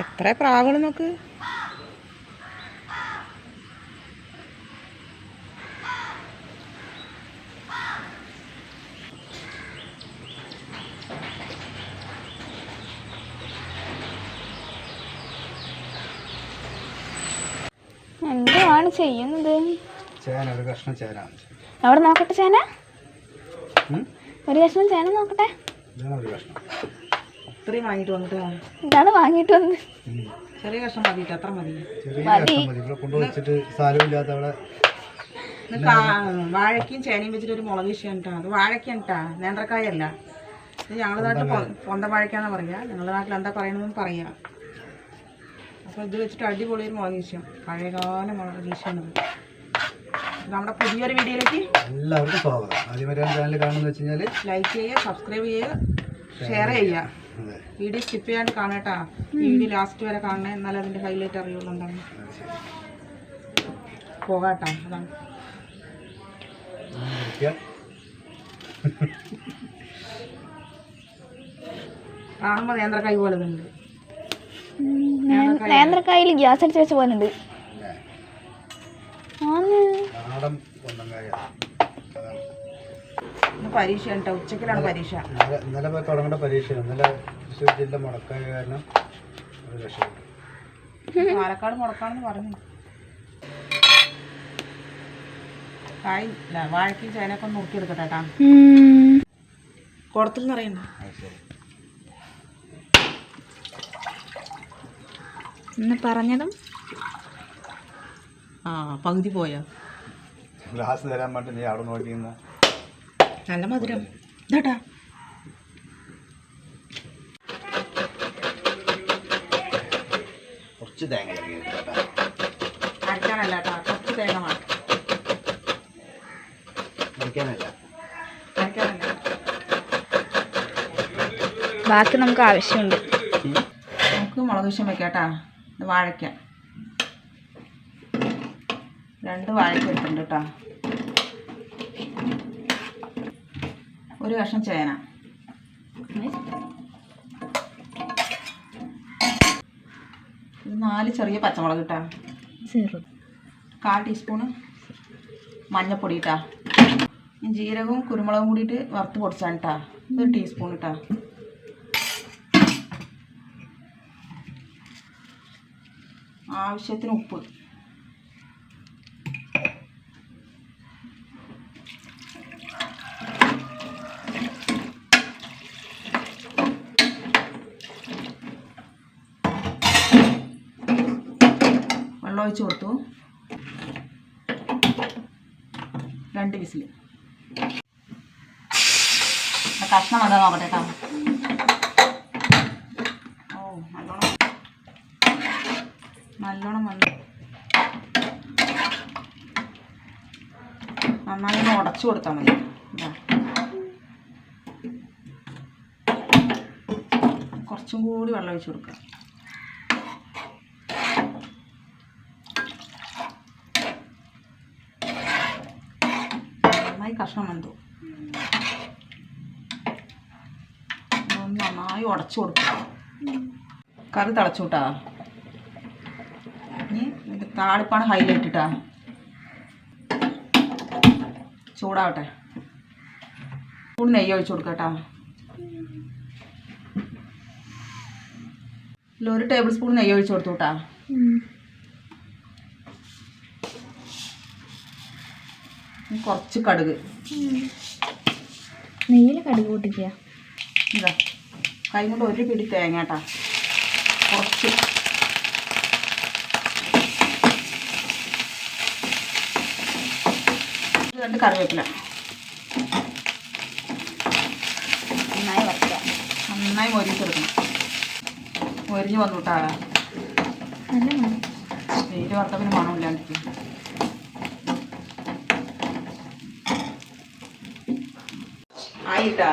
എത്ര പ്രാവുകൾ നോക്ക്? എന്താണ് ചെയ്യുന്നത്? ചേന ഒരു കഷ്ണം ചേന. അവിടെ നോക്കട്ടെ ചേന. ഒരു കഷ്ണം ചേന നോക്കട്ടെ. ഒരു കഷ്ണം. ഇത്രയും വാങ്ങിട്ട് വന്നിട്ട് ഇതാണ് വാങ്ങിട്ട് വന്ന്? ചെറിയ കഷ്ണം മതി അത്ര മതി. കൊണ്ടുവച്ചിട്ട് സ്ഥലമില്ലാത്ത അവിടെ വാഴയ്ക്കും ചേനയും വെച്ചിട്ട് ഒരു മുളക് വിഷയം കേട്ടോ അത് വാഴയ്ക്കാണ് കേട്ടാ നേന്ത്രക്കായല്ല. ഇത് ഞങ്ങളുടെ നാട്ടിൽ പൊന്ത വാഴയ്ക്കാന്നാ പറയാ. ഞങ്ങളുടെ നാട്ടിൽ എന്താ പറയണമെന്ന് പറയാ. അപ്പോൾ ഇത് വെച്ചിട്ട് അടിപൊളി ഒരു മുളക് വിഷയം പഴയകാല മുളക് വിഷയമാണിത് നമ്മുടെ പുതിയൊരു വീഡിയോയിലേക്ക് എല്ലാവർക്കും സ്വാഗതം. ആദ്യം വരാൻ ചാനൽ കാണുന്ന വെച്ച് കഴിഞ്ഞാൽ ലൈക്ക് ചെയ്യുക സബ്സ്ക്രൈബ് ചെയ്യുക. ഷെയർ ചെയ്യുക വീഡിയോ സ്കിപ്പ് ചെയ്യാണ്ട് കാണേട്ടാ. വീഡിയോ ലാസ്റ്റ് വരെ കാണണേ. എന്നാലും അതിന്റെ ഹൈലൈറ്റ് അറിയുള്ളൂ എന്താണ്. പോകാട്ടാ അതാണ്. കാണുമ്പോൾ നേന്ത്രക്കായ് പോലെ ഉണ്ട് നേന്ത്രക്കായിൽ ഗ്യാസ് അടിച്ച് വെച്ച പോലെ ഉണ്ട്. നാടൻ അതാണ്. ഇന്ന് കേട്ടോ ഉച്ചക്കിലാണ് പരീക്ഷ. ഇന്നലെ ഇന്നലെ പോയി തുടങ്ങേണ്ട പരീക്ഷയാണ് ഇന്നലെ തൃശ്ശൂർ ജില്ല മുടക്കായ കാരണം ഒരു രക്ഷപ്പെട്ടു പാലക്കാട് മുടക്കാണെന്ന് പറഞ്ഞു. കായ് ചേനയൊക്കെ ഒന്ന് നോക്കിയെടുക്കട്ടെ കേട്ടാ കുടത്തിൽ എന്ന് പറഞ്ഞതും? ആ പകുതി പോയോ? ഗ്ലാസ് തരാൻ വേണ്ടി നീ അവിടെ നോക്കിയിരുന്ന? നല്ല മധുരം. ഇതാട്ടാ. കുറച്ച് തേങ്ങ ഇറങ്ങിയിട്ട് കേട്ടോ. അരക്കാനല്ല കുറച്ച് തേങ്ങ വേണം മുറിക്കാനല്ല അരക്കാനല്ല ബാക്കി നമുക്ക് ആവശ്യമുണ്ട്. നമുക്ക് മുളക് വിഷം വെക്കാട്ടാ ഇത് വാഴയ്ക്ക. രണ്ട് വാഴയ്ക്ക എടുത്തിട്ടുണ്ട് കേട്ടോ. ഒരു കഷ്ണം ചേന. നാല് ചെറിയ പച്ചമുളക് ഇട്ടാ. ചെറു. കാൽ ടീസ്പൂണ് മഞ്ഞപ്പൊടി ഇട്ടാ. ജീരകവും കുരുമുളകും കൂടിയിട്ട് വറുത്ത് പൊടിച്ചാണ് ഇട്ടാ. ഒരു ടീസ്പൂൺ ഇട്ടാ. ആവശ്യത്തിന് ഉപ്പ്. വെള്ളം ഒഴിച്ച് കൊടുത്തു. രണ്ട് വിസിൽ കഷ്ണം എന്താ നോക്കട്ടെ കേട്ടോ. ഓ നല്ലോണം. നല്ലോണം വന്നു. നന്നായി ഒന്ന് ഉടച്ചു കൊടുത്താൽ മതി. കുറച്ചും കൂടി വെള്ളം ഒഴിച്ച് കൊടുക്കുക നന്നായി കഷ്ണം വെന്തു. നന്നായി ഉടച്ചു കൊടുക്കുക കറി തിളച്ചു കൂട്ടാ ഇനി ഇത് താളിപ്പാണ് ഹൈലൈറ്റ് ഇട്ടാ ചൂടാവട്ടെ. ചൂട് നെയ്യ് ഒഴിച്ചു കൊടുക്കട്ടാ ഒരു ടേബിൾ സ്പൂൺ നെയ്യ് ഒഴിച്ചു കൊടുത്തു കേട്ടാ. കുറച്ച് കടുക്. നെയ്യിൽ കടുക് പൊട്ടിക്കുക. ഇതാ. കൈ കൊണ്ട് ഒരു പിടി തേങ്ങ കേട്ടാ കുറച്ച് രണ്ട് കറിവേപ്പില. നന്നായി വറുക്കുക. നന്നായി മൊരിച്ചെടുക്കണം. മൊരിഞ്ഞ് വന്നു കേട്ടാ മണം. വറുത്ത പിന്നെ മണമില്ലാണ്ടിരിക്കും. ആയിട്ടാ.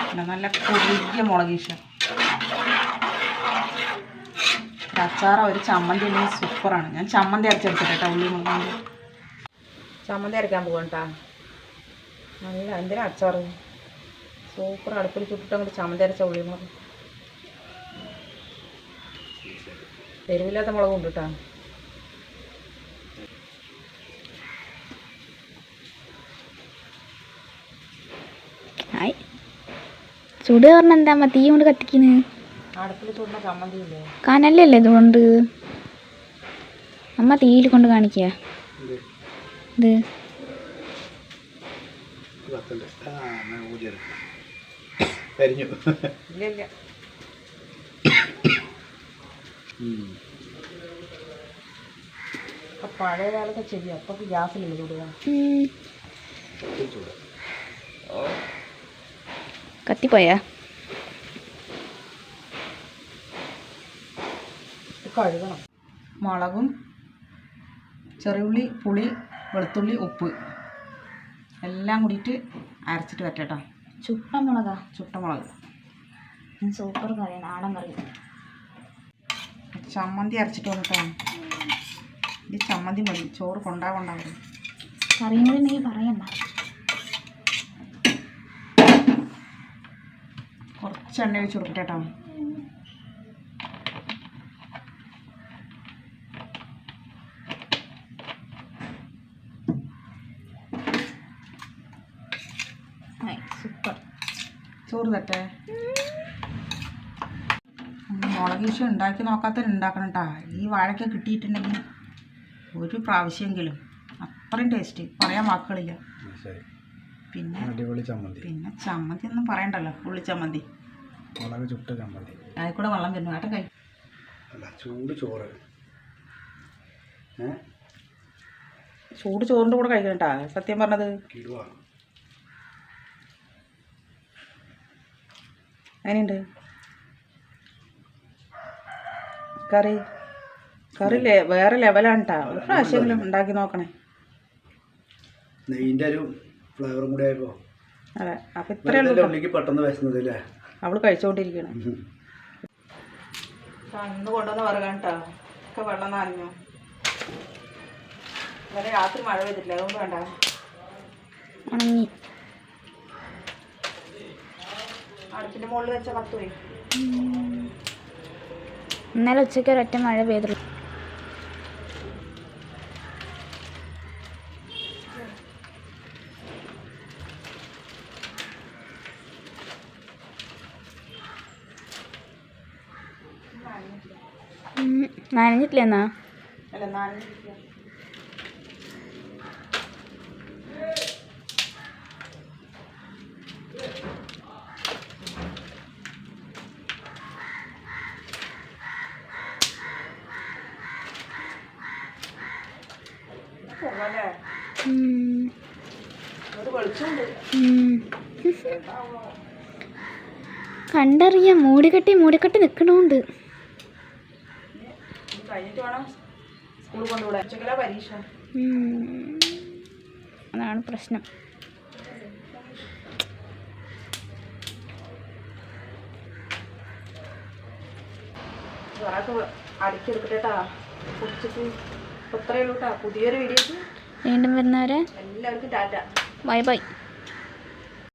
പിന്നെ നല്ല കുറുകിയ മുളക് അച്ചാറ ഒരു ചമ്മന്തി ഉണ്ടെങ്കിൽ സൂപ്പറാണ്. ഞാൻ ചമ്മന്തി അരച്ചെടുത്തിട്ട് കേട്ടോ ഉള്ളി മുളക് ചമ്മന്തി അരക്കാൻ പോകണ്ടാ നല്ല എന്തിനാ അച്ചാറ്? സൂപ്പർ അടുപ്പിൽ ചുട്ടിട്ട് അങ്ങോട്ട് ചമ്മന്തി അരച്ച ഉള്ളി മുളക്. എരിവില്ലാത്ത മുളക് ഉണ്ട് കേട്ടോ ചൂട് പറഞ്ഞ എന്താ തീ കൊണ്ട് കത്തിക്കുന്നു കനലല്ലേ ഇതുകൊണ്ട്? അമ്മ തീയിൽ കൊണ്ട് കാണിക്കുക ഇത്. പഴയ കാലത്തെ അപ്പൊ ഗ്യാസിലില്ല ചുടുക? കത്തിപ്പോയാ? കഴുകണം. മുളകും ചെറിയുള്ളി പുളി വെളുത്തുള്ളി ഉപ്പ്. എല്ലാം കൂടിയിട്ട് അരച്ചിട്ട് വരട്ടോ ചുട്ട മുളകാ? ചുട്ട മുളക്. സൂപ്പർ കറി നാടൻ കറി. ചമ്മന്തി അരച്ചിട്ട് വന്നിട്ടോ. ഈ ചമ്മന്തി മതി. ചോറ് കൊണ്ടാകൊണ്ടാകും കറിയും കൂടി നീ പറയണ്ട. കുറച്ച് എണ്ണ കൊടുക്കട്ടെ കേട്ടോ സൂപ്പർ. ചോറ് തട്ടെ. മുളക് വിഷം ഉണ്ടാക്കി നോക്കാത്തവർ ഉണ്ടാക്കണം കേട്ടോ ഈ വാഴയ്ക്ക കിട്ടിയിട്ടുണ്ടെങ്കിൽ ഒരു പ്രാവശ്യമെങ്കിലും അത്രയും ടേസ്റ്റ് പറയാൻ വാക്കുകളില്ല. പിന്നെ അടിപൊളി ചമ്മന്തി. പിന്നെ ചമ്മന്തി ഒന്നും പറയണ്ടല്ലോ ഉള്ളി ചമ്മന്തി. മുളക് ചുട്ട ചമ്മന്തി. അതിൽ കൂടെ വെള്ളം വരുന്നു കേട്ടോ കൈ അല്ല ചൂട് ചോറ്. ചൂട് ചോറിന്റെ കൂടെ കഴിക്കണം കേട്ടോ സത്യം പറഞ്ഞത്. കിടുവ എങ്ങനെയുണ്ട്? കറി? കറി വേറെ ലെവലാണ് കേട്ടോ ഒരു പ്രാവശ്യമെങ്കിലും ഉണ്ടാക്കി നോക്കണേ. നെയ്യിന്റെ ഒരു ഫ്ലേവറും കൂടി ആയപ്പോ. അതെ. അപ്പം ഇത്രയേ പെട്ടെന്ന് വിശന്നതല്ലേ? അവൾ കഴിച്ചുകൊണ്ടിരിക്കണം. കണ്ണ് കൊണ്ടുവന്ന് പറയുകയാണ് കേട്ടോ ഒക്കെ വെള്ളം നനഞ്ഞു ഇന്നലെ രാത്രി മഴ പെയ്തിട്ടില്ല. അതുകൊണ്ട് വേണ്ട. ഉണങ്ങി. അടുപ്പിന്റെ മുകളിൽ വെച്ച കത്ത് ഇന്നലെ ഉച്ചയ്ക്ക് ഒരൊറ്റ മഴ പെയ്തുള്ളൂ നനഞ്ഞിട്ടില്ലെന്നാ നനഞ്ഞിട്ടില്ല എന്നാ? അല്ല നനഞ്ഞിരിക്കുക കൊണ്ടുവിടാൻ ഉച്ചക്കലാ പരീക്ഷ നിൽക്കണോണ്ട് അതാണ് പ്രശ്നം. അടിച്ചെടുക്കട്ടെ കേട്ടാ കുടിച്ചിട്ട് ഇപ്പൊ ഇത്രയേ കേട്ടാ പുതിയൊരു വീഡിയോക്ക് വീണ്ടും വരുന്നവരെ എല്ലാവർക്കും ടാറ്റ. Bye bye.